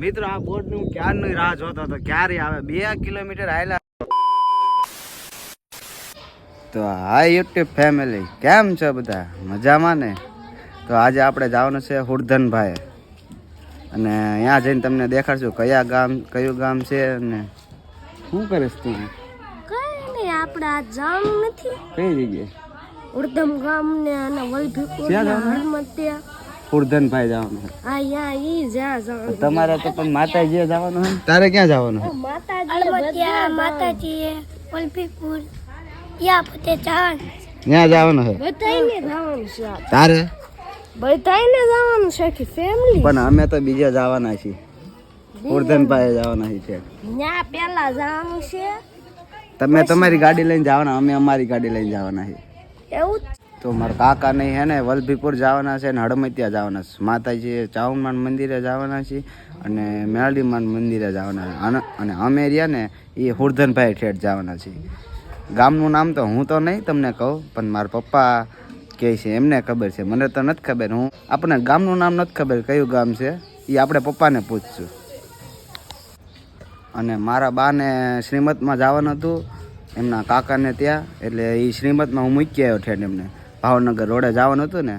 મિત્રો આ બોટનું નહીં રાહ જોતો હતો? ક્યારે આવે? બે કિલોમીટર આવેલા તો હા યુટ્યુબ ફેમિલી કેમ છો બધા? મજામાં ને? તો આજે આપણે જવાનું છે હુરધનભાઈ અને ત્યાં જઈને તમને દેખાડશું કયા ગામ કયું ગામ છે અને શું કરીશ તું? કઈ નહીં આપણે આ જામ નથી. કઈ જગ્યાએ? ઉર્ધમ ગામ ને અને વલભીપુર? હરમતિયા હુરધનભાઈ જવાનું છે. તમારે તો પણ માતાજી જવાનું હોય તારે ક્યાં જવાનું છે? માતાજી પોતે ત્યાં જવાનું છે? બધાઈને જવાનું છે તારે? બધાઈને જવાનું છે કે ફેમિલી પણ અમે તો બીજા જવાના છીએ. ઉર્ધનભાઈ જવાના છીએ ન્યા પેલા જવાનું છે. તમે તમારી ગાડી લઈને જવાના અમે અમારી ગાડી લઈને જવાના છીએ. એવું તો મારા કાકા નહીં હે ને વલભીપુર જવાના છે ને હડમતિયા જવાના છે. માતાજી ચાઉમાન મંદિરે જવાના છે અને મેળડીમાન મંદિરે જવાના અને અને અમે રહ્યા ને એ હુરધનભાઈ ઠેઠ જવાના છે. ગામનું નામ તો હું તો નહીં તમને કહું, પણ મારા પપ્પા કહે છે, એમને ખબર છે. મને તો નથી ખબર. હું આપણને ગામનું નામ નથી ખબર કયું ગામ છે. એ આપણે પપ્પાને પૂછશું. અને મારા બાને શ્રીમતમાં જવાનું હતું. એમના કાકાને ત્યાં. એટલે એ શ્રીમતમાં હું મૂકી આવ્યો ઠેઠ એમને. ભાવનગર રોડે જવાનું હતું ને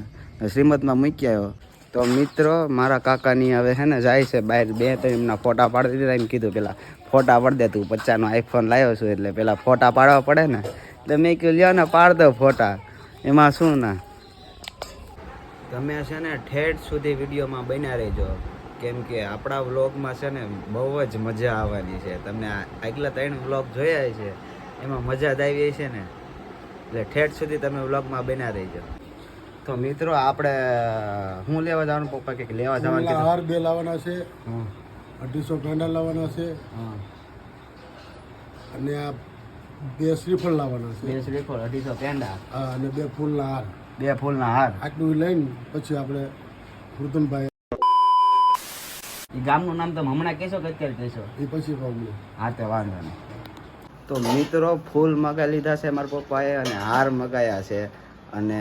શ્રીમદમાં મૂકી આવ્યો. તો મિત્રો, મારા કાકાની હવે હે ને જાય છે બહાર બે ત્રણ એમના ફોટા પાડી દીધા, એમ કીધું પેલા ફોટા પાડી દે તું પચાસનો આઈફોન લાવ્યો છું એટલે પેલા ફોટા પાડવા પડે ને. એટલે મેં કીધું, લ્યો ને, પાડ દો ફોટા. એમાં શું ના? તમે છે ને ઠેઠ સુધી વિડીયોમાં બન્યા રહેજો. કેમ કે આપણા વ્લોગમાં છે ને બહુ જ મજા આવવાની છે. તમને આગલા ત્રણ વ્લોગ જોયા છે એમાં મજા જ આવી છે ને. એટલે ઠેઠ સુધી તમે વ્લોગમાં બન્યા રહીજો. તો મિત્રો આપણે હું લેવા જવાનું? પપ્પા કે લેવા જવાનું હાર બે લાવવાના છે. અઢીસો ગાંડા લાવવાના છે. અને આ બે શ્રીફળ લાવવાના છે. બે શ્રીફળ અઢીસો પેંડા. હા અને બે ફૂલના હાર. બે ફૂલના હાર. આટલું લઈને પછી આપણે વૃતનભાઈ એ ગામનું નામ તમે હમણાં કહેશો કે અત્યારે કહેશો એ પછી કહું હા તે વાંધો નહીં. તો મિત્રો ફૂલ મગાવી લીધા છે મારા પપ્પાએ અને હાર મગાયા છે અને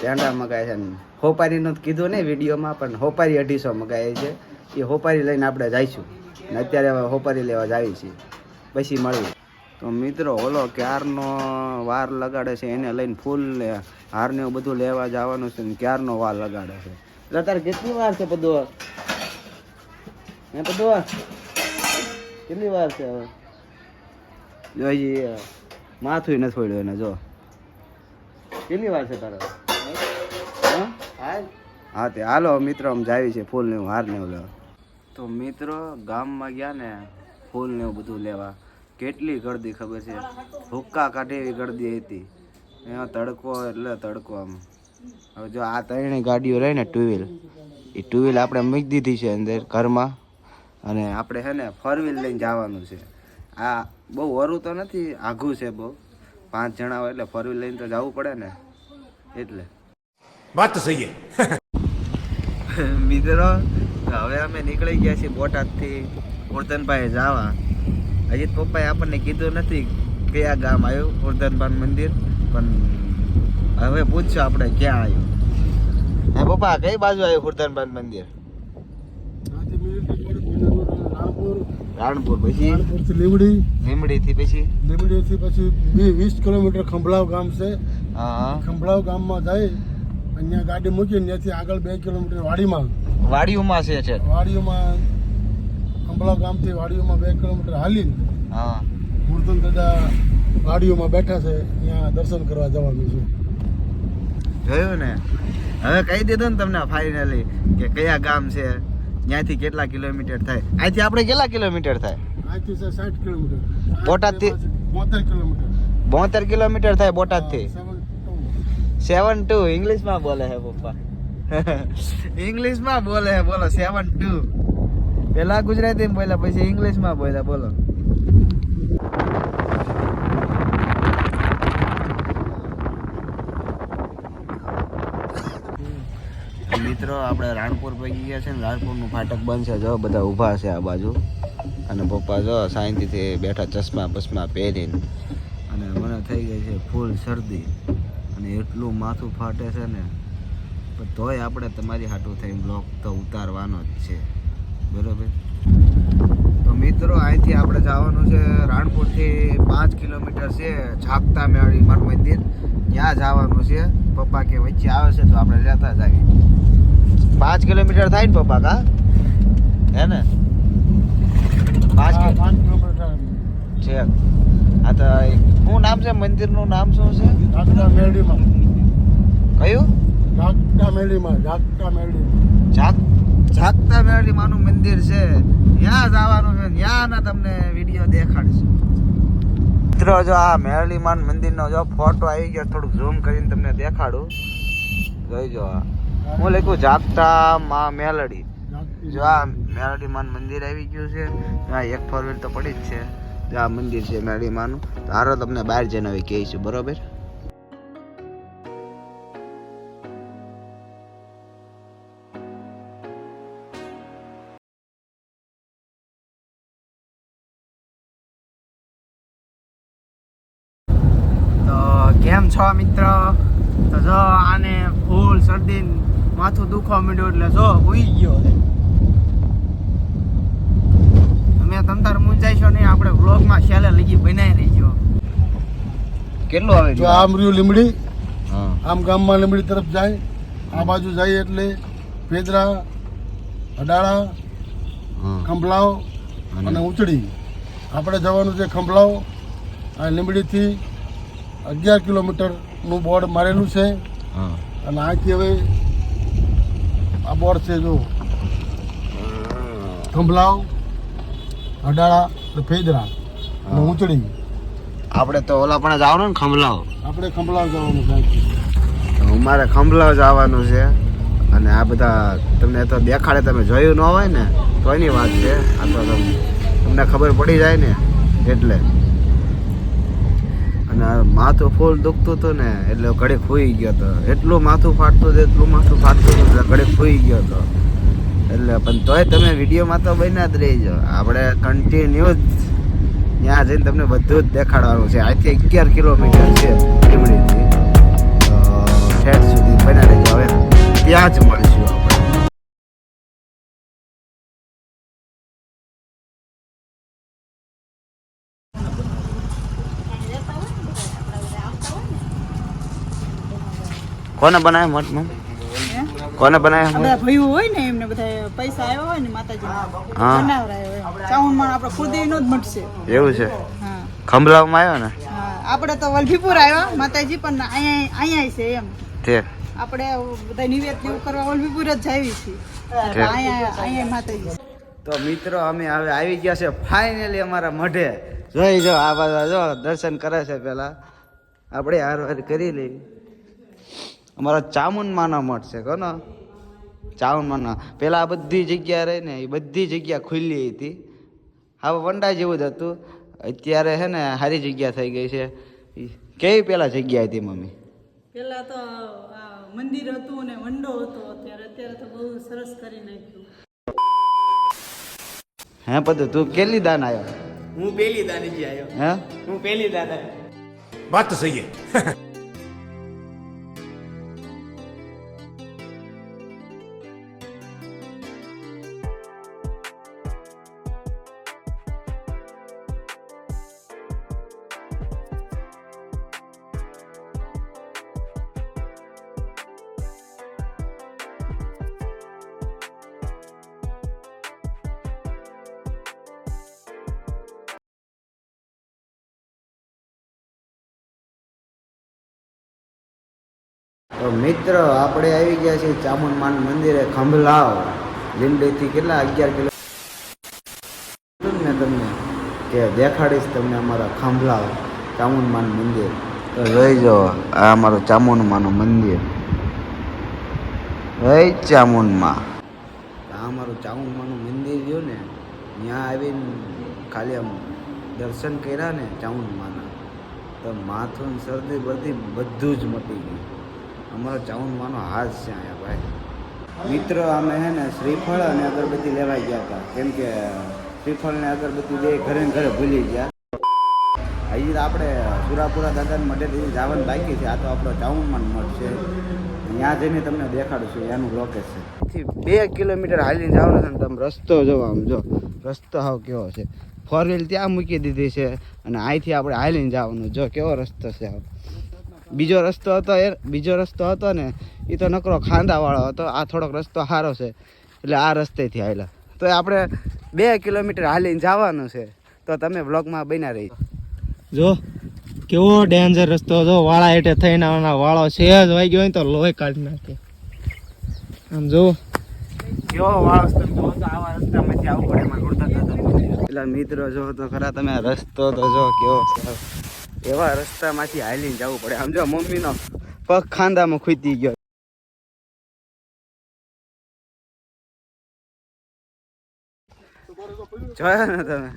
પેંડા મગાવ્યા છે હોપારીનું જ કીધું નહીં વિડીયોમાં, પણ હોપારી અઢીસો મગાવી છે. એ હોપારી લઈને આપણે જઈશું. ને અત્યારે હવે હોપારી લેવા જાવી છીએ. પછી મળીએ. તો મિત્રો, ઓલો ક્યારનો વાર લગાડે છે એને લઈને ફૂલ હારને હાર ને એવું બધું લેવા જવાનું છે ને ક્યારનો વાર લગાડે છે? એટલે તારે કેટલી વાર છે બધું હે બધું કેટલી વાર છે હવે? જો હજી માથું નથી ફોડ્યું એને જો. કેટલી વાર છે તારો? હં? હા તે હાલો મિત્રો આમ જાવી છે ફૂલ ને એવું હાર ને એવું લેવા. તો મિત્રો ગામમાં ગયા ને ફૂલ ને એવું બધું લેવા. કેટલી ગળદી ખબર છે? હુક્કા કાઢે એવી ગળદી હતી. એમાં તડકો એટલે તડકો આમ. હવે જો આ ત્રણેય ગાડીઓ રહી ને ટુ વ્હીલ એ ટુ વ્હીલ આપણે મૂકી દીધી છે અંદર ઘરમાં. અને આપણે છે ને ફોર વ્હીલ લઈને જવાનું છે. આ બહુ વરું તો નથી આઘું છે બહુ. પાંચ જણા હોય એટલે ફરી લઈને તો જવું પડે ને. એટલે. વાત તો સહી મિત્રો હવે અમે નીકળી ગયા છીએ બોટાદથી ઉર્ધનભાઈ જવા. અજીત પપ્પાએ આપણને કીધું નથી કયા ગામ આવ્યું ઉર્ધનભાઈ મંદિર. પણ હવે પૂછશું આપણે ક્યાં આવ્યું. હા પપ્પા કઈ બાજુ આવ્યું ઉર્ધનભાઈ મંદિર? રાણપુર પછી? રાણપુરથી લીમડી. લીમડીથી પછી? લીમડીથી પછી બે વીસ કિલોમીટર ખંભળાવ ગામ છે. હા. ખંભળાવ ગામમાં જઈ અહીંયા ગાડી મૂકીને ત્યાંથી આગળ બે કિલોમીટર વાડીમાં. વાડીઓમાં છે છે વાડીઓમાં ખંભળાવ ગામથી વાડીઓમાં બે કિલોમીટર હાલીને હા. મૂર્તન દાદા વાડીઓમાં બેઠા છે. ત્યાં દર્શન કરવા જવાનું છે. જોયું ને? હવે કહી દીધું ને તમને ફાઇનલી કે કયા ગામ છે? ત્યાંથી કેટલા કિલોમીટર થાય? અહીંથી આપણે કેટલા કિલોમીટર થાય? સાઠ કિલોમીટર. બોટાદથી? બોતેર કિલોમીટર. બોતેર કિલોમીટર થાય બોટાદથી? સેવન ટુ ઇંગ્લિશમાં બોલે હે પપ્પા. ઇંગ્લિશમાં બોલે હે બોલો સેવન ટુ પેલા ગુજરાતીમાં બોલ્યા પછી ઇંગ્લિશમાં બોલ્યા બોલો. મિત્રો, આપણે રાણપુર પહોંચી ગયા છે ને, રાણપુરનું ફાટક બંધ છે. જો, બધા ઊભા છે આ બાજુ. અને પપ્પા જો, શાંતિથી બેઠા ચશ્મા બસમા પહેરીને. અને મને થઈ ગઈ છે ફૂલ શરદી. અને એટલું માથું ફાટે છે ને પણ તોય આપણે તમારી હાટું થઈને બ્લોક તો ઉતારવાનો જ છે. બરોબર? અહીંથી આપણે જવાનું છે રાણપુરથી પાંચ કિલોમીટર છે ઝાપતા મેળી મારું મંદિર. ત્યાં જવાનું છે. પપ્પા કે વચ્ચે આવે છે તો આપણે જતા જાગી પાંચ કિલોમીટર થાય ને પપ્પા કા? હે ને? પાંચ હા, કિલોમીટર છે આ તો શું નામ છે? મંદિરનું નામ શું છે? જાગતા મેળીમાં. કયું? જાગતા મેળીમાં જાગતા મેળી જાગ જાગતા મેળીમાંનું મંદિર છે. ત્યાં જવાનું છે, ત્યાંના તમને વીડિયો દેખાડશું. મિત્રો, જો આ મેરળી માન મંદિરનો જો ફોટો આવી ગયો, થોડુંક ઝૂમ કરીને તમને દેખાડું. જોઈ જો આ. હું લખ્યું, જાગતા માં મેલડી. જો આ માન મંદિર આવી ગયું છે. આ એક ફોર તો પડી જ છે. આ મંદિર છે મેરડી માનું તો હારો તમને બહાર જઈને હવે કહીશું, બરોબર? ફૂલ માથું દુખવા માંડ્યું એટલે જો ઉઈ ગયો અમે તમે તમ તાર મૂંઝાઈશો નહીં આપણે વ્લોગમાં છેલ્લે લગી બનાવી રહીજો કેટલું આવે જો આમ રહ્યું લીમડી આમ ગામમાં લીમડી તરફ જાય આ બાજુ જાય એટલે પેદરા અડાળા ખંભલાવ અને ઉચડી. આપણે જવાનું છે ખંભલાવ આ લીમડીથી અગિયાર કિલોમીટરનું બોર્ડ મારેલું છે. હા. અને આથી હવે આ બોર્ડ છે જો. થંભલાવ અડાળા અને ફેદરા અને ઉંચડી. આપણે તો ઓલા પણ જવાનું ને ખંભલાવ. આપણે ખંભલાવ જવાનું સાહેબ. અમારે ખંભલાવ જવાનું છે. અને આ બધા તમને તો દેખાડે તમે જોયું ન હોય ને તો એની વાત છે. આ તો તમ- તમને ખબર પડી જાય ને એટલે. અને માથું ફૂલ દુખતું હતું ને, એટલે ઘડીક ખોઈ ગયો હતો એટલું માથું ફાટતું હતું, એટલું માથું ફાટતું હતું, એટલે ઘડીક ખોઈ ગયો હતો એટલે પણ તોય તમે વિડીયોમાં તો બન્યા જ રહીજો. આપણે કન્ટિન્યુ ત્યાં જઈને તમને બધું જ દેખાડવાનું છે. આજથી અગિયાર કિલોમીટર છે લીમડીથી ઠેઠ સુધી બન્યા રહીજો. હવે ત્યાં જ મળીશું આપણે કોને બનાવ્યા મઠ મમ કોને બનાવે બધા ભાઈઓ હોય ને એમને બધા પૈસા આવ્યા હોય ને માતાજી હા. બનાવરાય ચાઉનમાં આપણે કુળદેવીનો જ મઠ છે. એવું છે? હા. ખંભલાવમાં આવ્યો ને? હા. આપણે તો વલભીપુર આવ્યા માતાજી પણ અહીંયા અહીંયા છે એમ. તે. આપણે બધા નિવેદ જેવું કરવા વલભીપુર જ જાવી છીએ. અહીંયા અહીંયા માતાજી. તો મિત્રો અમે હવે આવી ગયા છે ફાઇનલી અમારા મઢે. જોઈ જો આ બધા જો દર્શન કરે છે પેલા આપણે હાર હાર કરી લઈ અમારા ચામુંડમાના મઠ છે કોનો ચામુંડમાના પહેલાં આ બધી જગ્યા રહી ને એ બધી જગ્યા ખુલ્લી હતી. હવે વંડા જેવું જ હતું. અત્યારે છે ને સારી જગ્યા થઈ ગઈ છે. કેવી પહેલાં જગ્યા હતી મમ્મી? પહેલાં તો મંદિર હતું અને વંડો હતો અત્યારે. અત્યારે તો બહુ સરસ કરી નાખ્યું. હે પદ તું કેટલી દાન આવ્યો હું પહેલી દાન આવ્યો હે? હું પહેલી દાન આવ્યો વાત તો સહી તો મિત્ર આપણે આવી ગયા છીએ ચામુંડમાન મંદિરે ખંભલાવ. લીંબડીથી કેટલા અગિયાર કિલો ને તમને કે દેખાડીશ તમને અમારા ખંભલાવ ચામુંડમાન મંદિર. તો જોઈ જો આ અમારું ચામુંડમાનું મંદિર. જય ચામુંડમાં. આ અમારું ચામુંડમાનું મંદિર રહ્યું ને ત્યાં આવીને ખાલી આમ દર્શન કર્યા ને ચામુંડમાના. તો માથું શરદી બધી બધું જ મટી ગયું. અમારો ચાઉંડમાંનો હાથ છે અહીંયા ભાઈ. મિત્રો અમે હે ને શ્રીફળ અને અગરબત્તી લેવાઈ ગયા હતા. કેમ કે શ્રીફળ ને અગરબત્તી બે ઘરે ઘરે ભૂલી ગયા. હજી તો આપણે સુરાપુરા દાદાને મઢે જવાનું બાકી છે. આ તો આપણો ચાઉંડમાં મઠ છે. ત્યાં જઈને તમને દેખાડું છું, એનું લોકેશન બે કિલોમીટર હાલીને જવાનું છે ને તમે રસ્તો જોવો આમ જો. રસ્તો હાવ કેવો છે. ફોર વ્હીલ ત્યાં મૂકી દીધી છે અને અહીંથી આપણે હાલીને જવાનું. જો, કેવો રસ્તો છે આવ. બીજો રસ્તો હતો એ બીજો રસ્તો હતો ને એ તો નકરો ખાંદાવાળો હતો. આ થોડોક રસ્તો સારો છે. એટલે આ રસ્તેથી આવેલા તો આપણે બે કિલોમીટર હાલીને જવાનું છે. તો તમે બ્લોગમાં બન્યા રહી. જો કેવો ડેન્જર રસ્તો જો વાળા હેઠે થઈને આવવાના વાળો સેજ વાઈ ગયો હોય તો લોહી કાઢી નાખે. આમ જો. કેવો વાળો તમે જો તો આવા રસ્તામાંથી આવવું પડે પેલા મિત્રો જો તો ખરા તમે રસ્તો તો જો કેવો છે એવા રસ્તામાંથી હાલીને જવું પડે. આમ જો મમ્મીનો પગ ખાંદામાં ખૂતી ગયો. જોયો ને તમે?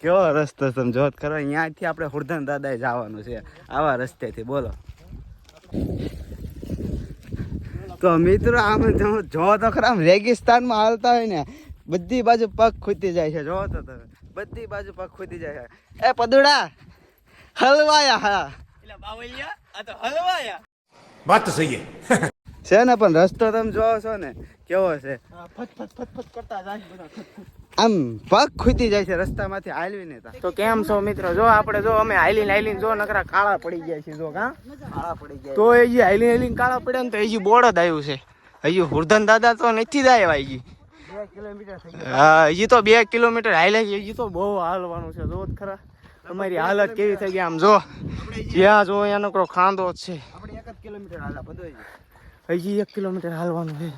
કેવો રસ્તો તમે જોત કરો. અહીંયાથી આપણે હુરધન દાદાએ જવાનું છે. આવા રસ્તેથી, બોલો. તો મિત્રો, આમ જો તો ખરા રેગિસ્તાનમાં હાલતા હોય ને, બધી બાજુ પગ ખૂતી જાય છે. જો તો તમે. બધી બાજુ પગ ખૂદી જાય એ પદુડા હલવાયા હા. એટલે બાવલિયા આ તો હલવાયા. વાત તો સહી છે ને પણ રસ્તો તમે જોવો છો ને કેવો છે? આમ પગ ખૂતી જાય છે રસ્તા માંથી હાલવી ને તો. કેમ છો મિત્રો? જો આપણે જો અમે હાલીને હાલીને જો નકરા કાળા પડી ગયા છે જો કા? કાળા પડી ગયા તો એ હાલીને હાલીને કાળા પડ્યા ને તો એ બોર્ડ જ આવ્યું છે. હજી હુરધન દાદા તો નથી જ આવ્યા હા હજી તો બે કિલોમીટર છે. હજી તો બહુ હાલવાનું છે. જો ખરા. અમારી હાલત કેવી થઈ ગઈ આમ જો. જ્યાં જો એનો નકરો ખાંદો જ છે. હાલા હજી એક કિલોમીટર હાલવાનું છે.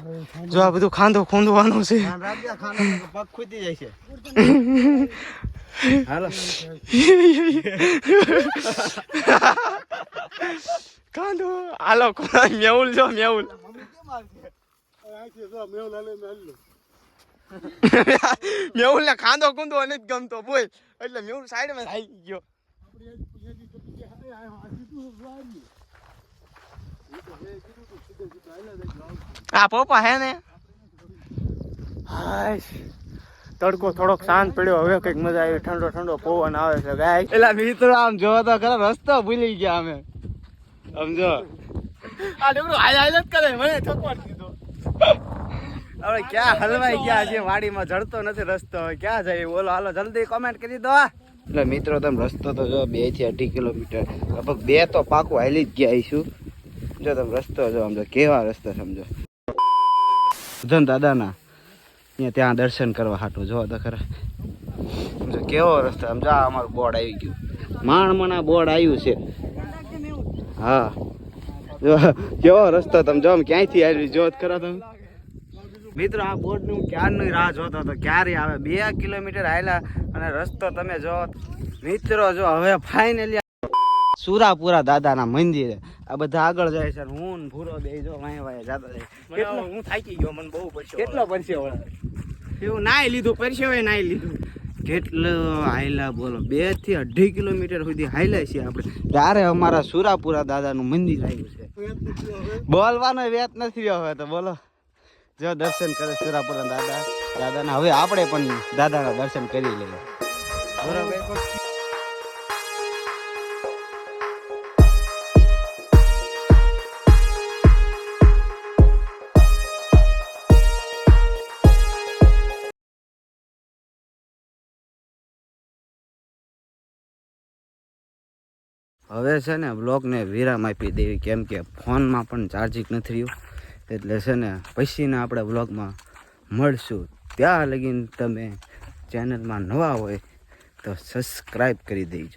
જો આ બધું ખાંદો ખૂંદવાનું છે. પગ ખૂટી જાય છે. હાલો. ખાંદો હાલો મેઉલ જો મેઉલ અહીંથી મેઉલ ને ખાંદો કુંદો નથી ગમતો બોલ. એટલે મેહુલ સાઈડમાં આવી ગયો. આ પપ્પા હે ને? તડકો થોડોક શાંત પડ્યો હવે કંઈક મજા આવી. ઠંડો ઠંડો પવન આવે છે ગાય. એટલે મિત્રો આમ જોવો તો ખરા રસ્તો ભૂલી ગયા અમે. સમજો? આ ડબરો હાલ હાલ જ કરે મને થકવાડ હવે ક્યાં હલવાઈ ગયા છે? વાડીમાં જડતો નથી રસ્તો. હવે ક્યાં જાય બોલો, હાલો, જલ્દી કોમેન્ટ કરી દો એટલે મિત્રો, તમે રસ્તો તો જો બેથી અઢી કિલોમીટર. લગભગ બે તો પાકું હાલી જ ગયા આવીશું જો તમે રસ્તો જો સમજો, કેવા રસ્તા સમજો. ધન દાદાના, અહીંયા ત્યાં દર્શન કરવા હાટું. જો, તો ખરા. સમજો કેવો રસ્તો? સમજો, આ અમારું બોર્ડ આવી ગયું. માણમણા બોર્ડ આવ્યું છે. હા. જો, કેવો રસ્તો તમે જો ક્યાંયથી આવી જો, ખરા તમે. મિત્રો આ હું ક્યારની રાહ જોતો હતો? ક્યારે આવે? બે કિલોમીટર આવેલા અને રસ્તો તમે જો મિત્રો જો હવે ફાઇનલી સુરાપુરા દાદાના મંદિરે આ બધા આગળ જાય છે હું ભૂરો બે જો વાય વાય જાતો જાય. કેટલો હું થાકી ગયો મને બહુ પડશે કેટલો પરસેવો એવું નાઈ લીધું પરસેવે નાઈ લીધું. કેટલો હાયલા બોલો બેથી અઢી કિલોમીટર સુધી હાયલા છીએ આપણે. ત્યારે અમારા સુરાપુરા દાદાનું મંદિર આવ્યું છે. બોલવાનો વેત નથી હવે તો બોલો. જો દર્શન કરે સુરાપુરા દાદા દાદાના. હવે આપણે પણ દાદાના દર્શન કરી લઈએ. બરાબર હવે છે ને બ્લોગને વિરામ આપી દેવી. કેમ કે ફોનમાં પણ ચાર્જિંગ નથી રહ્યું. એટલે છે ને, પછીના આપણે બ્લોગમાં મળશું. ત્યાં લગીને તમે ચેનલમાં નવા હોય તો સબસ્ક્રાઈબ કરી દેજો.